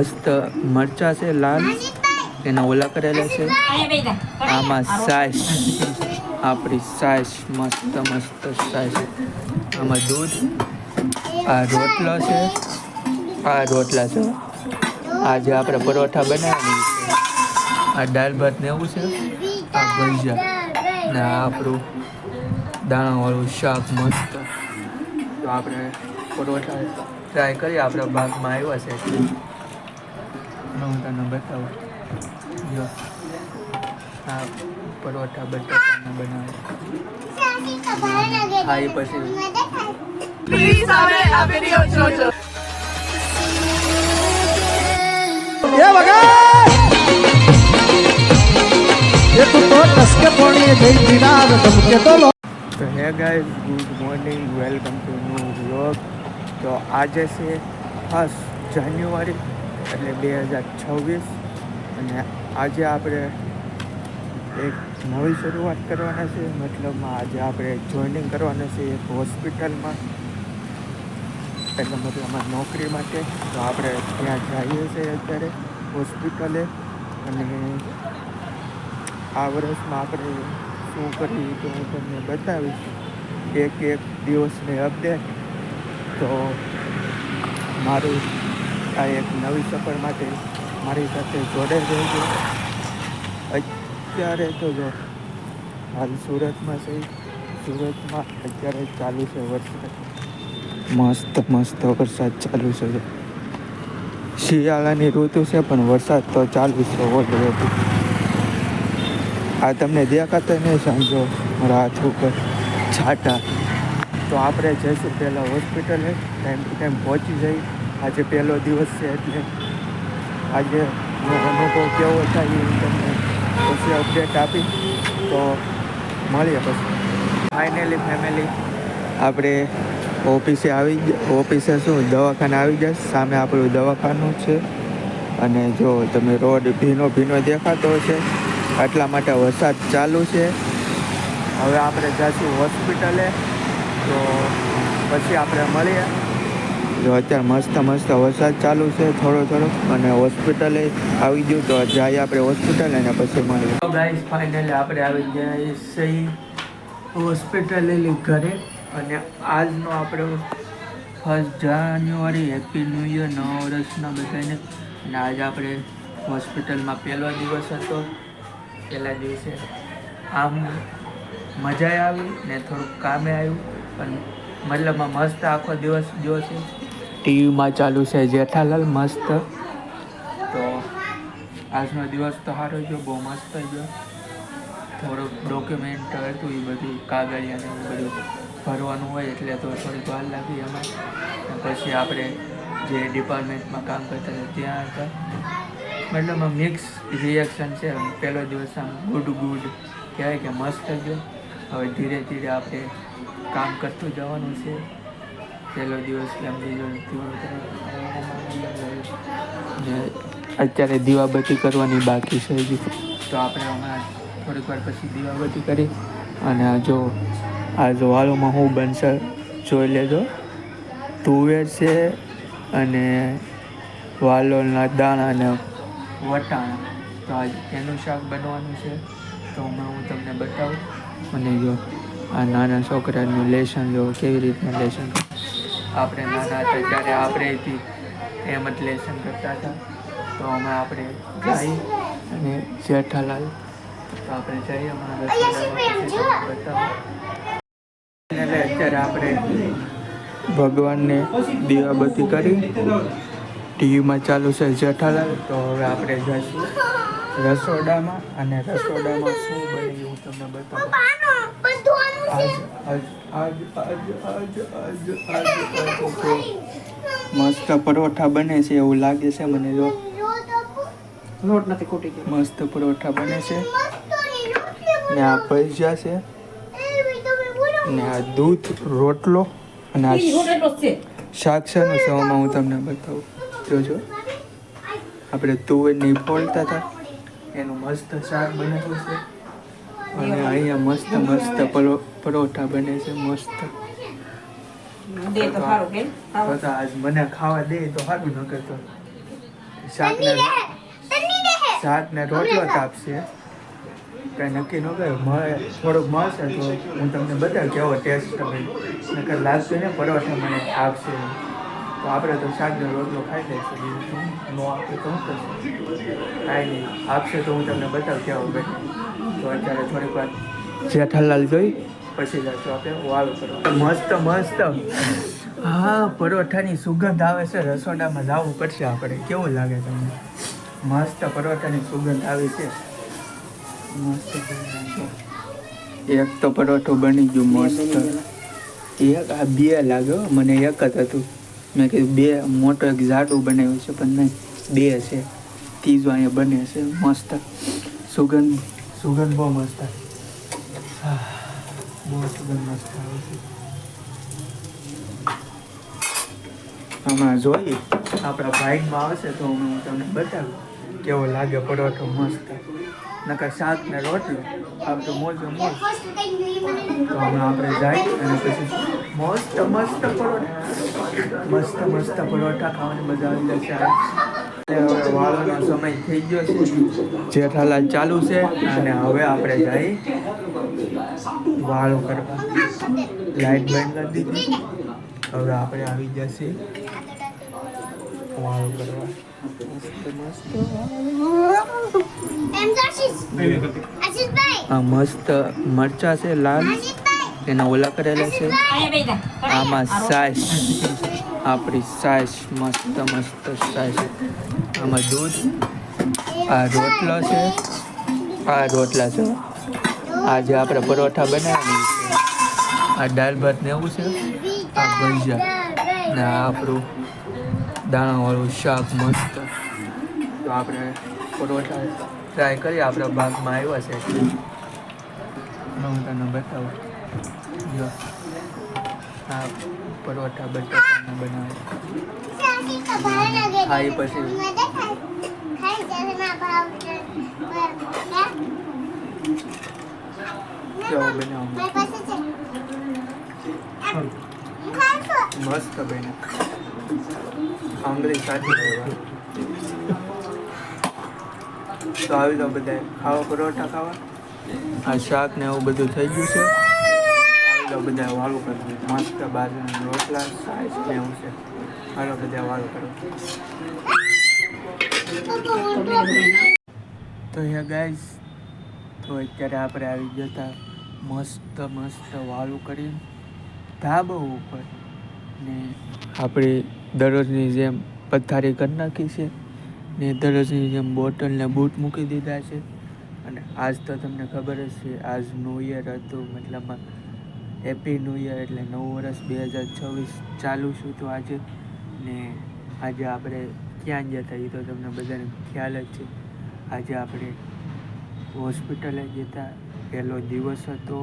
મસ્ત મરચા છે, લાલ. એના ઓલા કરેલા છે. આમાં સાસ આપણી સાસ મસ્ત મસ્ત સાસ આમાં દૂધ. આ રોટલો છે. આ રોટલા છે. આજે આપણે પરોઠા બનાવવાની છે. આ દાળ ભાત ને એવું છે. આ ભજીયા. ને આ આપણું દાણાવાળું શાક મસ્ત. તો આપણે પરોઠા ટ્રાય કરીએ. આપણા ભાગમાં આવ્યા છે. માં હું તમને બતાવું જો આ પરોઠા બટાકાના બનાવે હા એ પછી પ્લીઝ હવે ये तो तो कसके है जय दिनार तुमके तो लो તો hey guys good morning welcome to એટલે બે હજાર છવ્વીસ. અને આજે આપણે એક નવી શરૂઆત કરવાના છે મતલબમાં આજે આપણે જોઈનિંગ કરવાના છે એક હોસ્પિટલમાં એટલે મતલબમાં નોકરી માટે. તો આપણે ત્યાં જઈએ છીએ અત્યારે હોસ્પિટલે અને આ વર્ષમાં આપણે શું કરીએ તો હું તમને બતાવીશ. એક એક દિવસની અપડેટ તો મારું આ એક નવી સફર માટે મારી સાથે જોડે રહેજો અત્યારે તો જો હાલ સુરતમાં છે. સુરતમાં અત્યારે ચાલુ છે વરસાદ. મસ્ત મસ્ત વરસાદ ચાલુ છે. શિયાળાની ઋતુ છે, પણ વરસાદ તો ચાલુ છે ઓલરેડી આ તમને દેખાતા નહીં સમજો મારા ઉપર છાટા. તો આપણે જઈશું પહેલાં હોસ્પિટલે ટાઈમ ટુ ટાઈમ પહોંચી જઈ આજે પહેલો દિવસ છે એટલે આજે અનુભવ કેવો થાય એ તમને પછી અપડેટ આપી. તો મળીએ પછી. ફાઇનલી ફેમિલી આપણે ઓફિસે આવી ઓફિસે શું, દવાખાને આવી જશે સામે આપણું દવાખાનું છે. અને જો તમે રોડ ભીનો ભીનો દેખાતો છે એટલા માટે વરસાદ ચાલુ છે. હવે આપણે જઈશું હોસ્પિટલે. તો પછી આપણે મળીએ. જો અત્યારે મસ્ત મસ્ત વરસાદ ચાલુ છે, થોડો થોડો અને હોસ્પિટલે આવી ગયું તો જાય આપણે હોસ્પિટલ અને પછી મળીએ. ગાઈસ ફાઇનલી આપણે આવી ગયા સહી હોસ્પિટલે ઘરે, અને આજનો આપણો first January happy new year નવા વર્ષના બધાને. અને આજે આપણે હોસ્પિટલમાં પહેલો દિવસ હતો. પહેલા દિવસે આમ મજા આવી ને થોડુંક કામે આવ્યું. પણ મતલબમાં મસ્ત આખો દિવસ જો છે. ટીવીમાં ચાલુ છે. જેઠાલાલ મસ્ત. તો આજનો દિવસ તો સારો ગયો. બહુ મસ્ત ગયો. થોડુંક ડોક્યુમેન્ટ હતું એ બધું કાગળિયાને એવું બધું ભરવાનું હોય એટલે તો થોડીક વાર લાગી એમાં. પછી આપણે જે ડિપાર્ટમેન્ટમાં કામ કરતા હતા ત્યાં હતા. મતલબ મિક્સ રિએક્શન છે. પહેલો દિવસ આમ ગુડ ગુડ કહેવાય કે મસ્ત ગયો. હવે ધીરે ધીરે આપણે કામ કરતું જવાનું છે. પહેલો દિવસ અત્યારે દીવાબત્તી કરવાની બાકી છે હજી. તો આપણે હમણાં થોડીક વાર પછી દીવાબત્તી કરી. અને જો આ જો વાલોમાં હું બનશે જોઈ લેજો. તુવેર છે અને વાલોના દાણા અને વટાણા. તો આજ એનું શાક બનવાનું છે. તો હમણાં હું તમને બતાવું. અને જો આ નાના છોકરાનું લેસન જો કેવી રીતના લેસન આપણે નાના હતા ત્યારે આપણે એમ જ લેસન કરતા હતા. તો અમે આપણે જઈ અને જેઠાલાલ, તો આપણે જઈએ અમારા અત્યારે આપણે ભગવાનને દીવાબત્તી કરી. ટીવીમાં ચાલુ છે જેઠાલાલ, તો હવે આપણે જઈશું. રસોડામાં અને રસોડામાં શું બને હું તમને બતાવું. આજ આજ આજ આજ આજ આજ આજ મસ્ત પરોઠા બને છે એવું લાગે છે મને જો. લોટ નથી ખૂટી ગયો. મસ્ત પરોઠા બને છે. ને આ પૈસા છે. ને આ દૂધ રોટલો અને આ શાક શાનું સવામાં હું તમને બતાવું. જોજો. આપણે તુવેરની ફોલતા હતા. એનું મસ્ત શાક બનેલું છે. અને અહીંયા મસ્ત મસ્ત પરોઠા બને છે મસ્ત. દે તો સારું આજ મને ખાવા દે તો સારું ન કરતો શાક ને રોટલો જ આપશે. કઈ નક્કી ન કરે મળે થોડુંક મળશે તો હું તમને બધા કેવો ટેસ્ટ તમે નકર લાગશે ને પરોઠા મને આપશે. તો આપણે તો શાકનો રોટલો ખાઈ લઈશું? નો આપે તો શું કરશું કાંઈ નહીં. આપશે તો હું તમને બતાવું કેવો બેઠો તો અત્યારે થોડીક વાર જેઠાલાલ જોઈ. પછી જશું આપણે. વાળું કરો મસ્ત મસ્ત. હા પરોઠાની સુગંધ આવે છે. રસોડામાં જવું પડશે આપણે. કેવું લાગે તમને? મસ્ત પરોઠાની સુગંધ આવે છે. મસ્ત એક તો પરોઠો બની ગયું મસ્ત. એક આ બે લાગ્યો મને એક જ હતું. મેં કીધું બે મોટો એક જાડું બનાવ્યું છે પણ નહીં બે છે. ત્રીજો અહીંયા બને છે મસ્ત. સુગંધ. સુગંધ બહુ મસ્ત બહુ સુગંધ મસ્ત આવે છે. હમણાં જોઈએ. આપણા ભાઈમાં આવશે તો હું તમને બતાવું કેવો લાગે પરોઠો મસ્ત. નકર શાક ને રોટલો આમ તો મોજ મોજ. તો હમણાં આપણે જાય અને પછી મસ્ત મસ્ત પરોઠા. મસ્ત મસ્ત પરોઠા ખાવાની મજા આવી જશે હવે વાળોનો સમય થઈ ગયો છે. જેઠાલાલ ચાલુ છે અને હવે આપણે જઈ વાળો કરવા. લાઈટ બંધ કરી દીધી. હવે આપણે આવી જશે વાળો કરવા. મસ્ત મસ્ત. આ મસ્ત મરચા છે લાલ. એના ઓલા કરેલા છે? જા. આમાં સાસ આપણી સાસ મસ્ત મસ્ત સાસ આમાં દૂધ. આ રોટલો છે. આ રોટલા છે. આજે આપણે પરોઠા બનાવી છે આ દાળ ભાત ને એવું છે. આ ભજીયા. ને આ આપણું દાણાવાળું શાક મસ્ત. તો આપણે પરોઠા ટ્રાય કરીએ. આપણા ભાગમાં આવ્યા છે. હું તમને બતાવું. જો આ પરોઠા બટાકાના બનાવે. ખાઈ પછી. કેવો બનાવો? મસ્ત બને આંગળી સાથે તો આવી તો બધા ખાવા પરોઠા ખાવા. આ શાક ને એવું બધું થઈ ગયું છે. તો બધા વાળું કરવું મસ્ત બાજુના રોટલા સાઈઝ ને એવું છે. હાલો, બધા વાળું કરો. તો યા ગાઈઝ તો અત્યારે આપણે આવી જતા મસ્ત મસ્ત વાળું કરી ધાબા ઉપર. ને આપણે દરરોજની જેમ પથારી કરી નાખી છે. ને દરરોજની જેમ બોટલ ને બૂટ મૂકી દીધા છે. અને આજ તો તમને ખબર જ છે, આજ ન્યૂ યર હતું મતલબમાં હેપી ન્યૂ યર એટલે નવું વર્ષ બે હજાર છવ્વીસ ચાલુ છું તો આજે ને આજે આપણે ક્યાં હતા એ તો તમને બધાને ખ્યાલ જ છે. આજે આપણે હોસ્પિટલે જતા પહેલો દિવસ હતો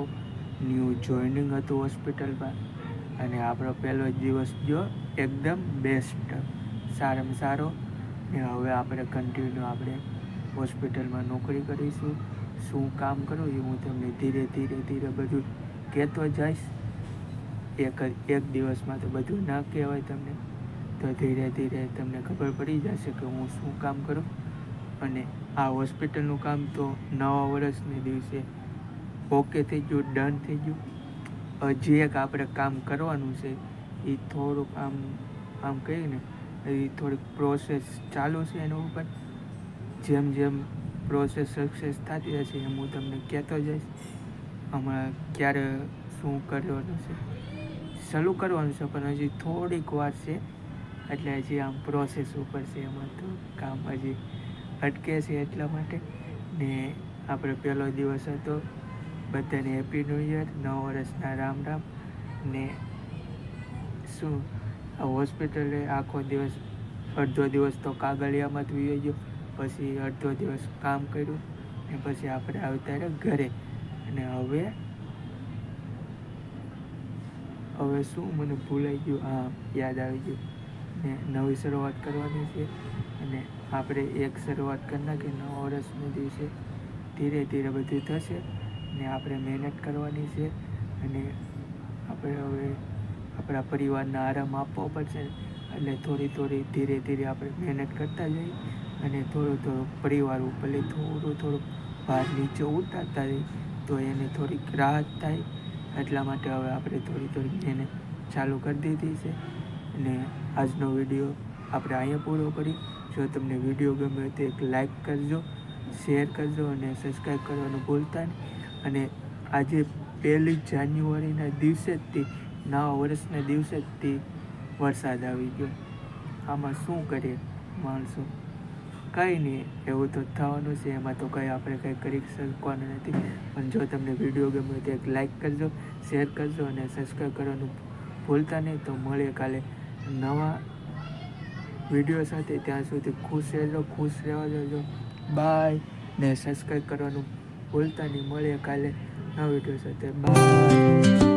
ન્યૂ જોઈનિંગ હતું હોસ્પિટલમાં અને આપણો પહેલો દિવસ જો એકદમ બેસ્ટ સારામાં સારો. ને હવે આપણે કન્ટિન્યુ આપણે હોસ્પિટલમાં નોકરી કરીશું. શું કામ કરું એ હું તમને ધીરે ધીરે ધીરે બધું કહેતો જઈશ, એક એક દિવસમાં તો બધું ના કહેવાય તમને. તો ધીરે ધીરે તમને ખબર પડી જશે કે હું શું કામ કરું. અને આ હોસ્પિટલનું કામ તો નવા વર્ષને દિવસે ઓકે થઈ ગયું, ડન થઈ ગયું. હજી એક આપણે કામ કરવાનું છે એ થોડુંક આમ આમ કહીએ ને એ થોડીક પ્રોસેસ ચાલુ છે એના ઉપર. જેમ જેમ પ્રોસેસ સક્સેસ થતી જશે એમ હું તમને કહેતો જઈશ. હમણાં ક્યારે શું કરવાનું છે? ચાલુ કરવાનું છે, પણ હજી થોડીક વાર છે. એટલે હજી આમ પ્રોસેસ ઉપર છે, એમાં તો કામ હજી અટકે છે એટલા માટે. ને આપણે પહેલો દિવસ હતો, બધાને હેપી ન્યૂ યર નવ વર્ષના રામ રામ. ને શું, આ હોસ્પિટલે આખો દિવસ, અડધો દિવસ તો કાગળિયામાં જ ગયો. પછી અડધો દિવસ કામ કર્યું, ને પછી આપણે આવતા ઘરે. અને હવે હવે શું મને ભૂલાઈ ગયું હા યાદ આવી ગયું. ને નવી શરૂઆત કરવાની છે અને આપણે એક શરૂઆત કરી કે નવા વર્ષના દિવસે ધીરે ધીરે બધું થશે ને આપણે મહેનત કરવાની છે અને આપણે હવે આપણા પરિવારને આરામ આપવો પડશે એટલે થોડી થોડી ધીરે ધીરે આપણે મહેનત કરતા જઈએ અને થોડો થોડો પરિવાર ઉપર થોડું થોડું ભાર નીચે ઉતારતા જઈએ. તો એને થોડીક રાહત થાય. એટલા માટે હવે આપણે થોડી થોડી એને ચાલુ કરી દીધી છે. અને આજનો વીડિયો આપણે અહીંયા પૂરો કરી. જો તમને વીડિયો ગમ્યો તો એક લાઈક કરજો, શેર કરજો અને સબસ્ક્રાઈબ કરવાનું ભૂલતા નહીં. અને આજે પહેલી જાન્યુઆરીના દિવસે જ નવા વર્ષના દિવસે જ વરસાદ આવી ગયો. આમાં શું કરીએ? માણસો કંઈ નહીં, એવું તો થવાનું છે. એમાં તો કંઈ આપણે કંઈ કરી શકવાનું નથી. પણ જો તમને વીડિયો ગમ્યો તો એક લાઈક કરજો શેર કરજો અને સબસ્ક્રાઈબ કરવાનું ભૂલતા નહીં. તો મળીએ કાલે નવા વીડિયો સાથે. ત્યાં સુધી ખુશ રહેજો, ખુશ રહેવા જજો બાય ને સબસ્ક્રાઈબ કરવાનું ભૂલતા નહીં. મળીએ કાલે નવા વીડિયો સાથે. બાય